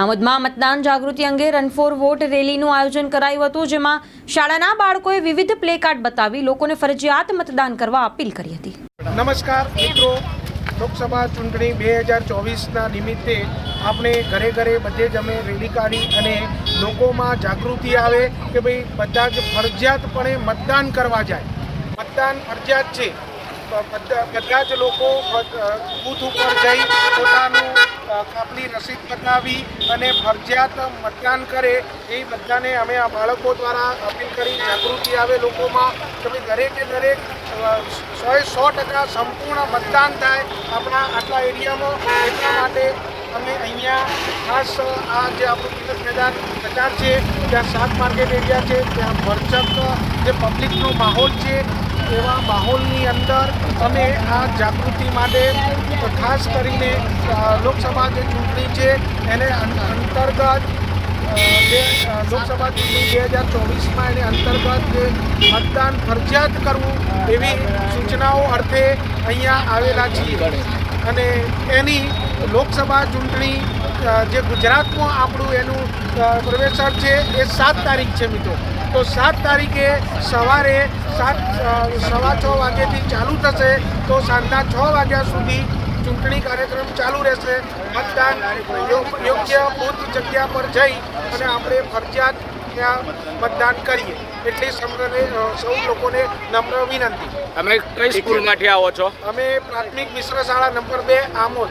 આમોદમાં મતદાન જાગૃતિ અંગે run for vote રેલીનું આયોજન કરાયું હતું, જેમાં શાળાના બાળકોએ વિવિધ પ્લે કાર્ડ બતાવી લોકોને ફરજિયાત મતદાન કરવા અપીલ કરી હતી. નમસ્કાર, મિત્રો. લોકસભા ચૂંટણી બે હજાર ચોવીસના નિમિત્તે આપણે ઘરે ઘરે બધે જ અમે રેલી કાઢી અને લોકોમાં જાગૃતિ આવે કે ભાઈ બધા જ ફરજિયાતપણે મતદાન કરવા જાય. મતદાન ફરજિયાત છે. બધા જ લોકો બૂથ ઉપર જઈ પોતાનું કાપલી રસીદ બતાવી અને ફરજિયાત મતદાન કરે એ બધાને અમે આ બાળકો દ્વારા અપીલ કરી જાગૃતિ આવે લોકોમાં. કે દરેકે દરેક સોએ સો ટકા સંપૂર્ણ મતદાન થાય આપણા આટલા એરિયામાં. એટલા માટે અમે અહીંયા ખાસ આ જે આપણું તિલક મેદાન બજાર છે, ત્યાં શાક માર્કેટ એરિયા છે, ત્યાં ભરચક જે પબ્લિકનો માહોલ છે એવા માહોલની અંદર અમે આ જાગૃતિ માટે ખાસ કરીને લોકસભા જે ચૂંટણી છે, એને અંતર્ગત જે લોકસભા ચૂંટણી બે હજાર ચોવીસમાં એને અંતર્ગત જે મતદાન ફરજિયાત કરવું એવી સૂચનાઓ અર્થે અહીંયા આવેલા છીએ. અને એની લોકસભા ચૂંટણી જે ગુજરાતમાં આપણું એનું પ્રવેશર છે, એ સાત તારીખ છે મિત્રો. તો સાત તારીખે સવારે સાત સવા છ વાગ્યાથી ચાલુ થશે તો સાંજના છ વાગ્યા સુધી ચૂંટણી કાર્યક્રમ ચાલુ રહેશે. મતદાન યોગ્ય બૂથ જગ્યા પર જઈ અને આપણે ફરજિયાત ત્યાં મતદાન કરીએ. એટલી સમગ્રને સૌ લોકોને નમ્ર વિનંતી. તમે કઈ સ્કૂલમાંથી આવો છો? અમે પ્રાથમિક મિશ્ર શાળા નંબર બે Amod.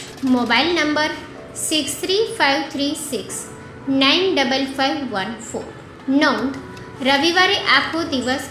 Mobile number six three five three six nine double five one four. નોંધ, રવિવારે આખો દિવસ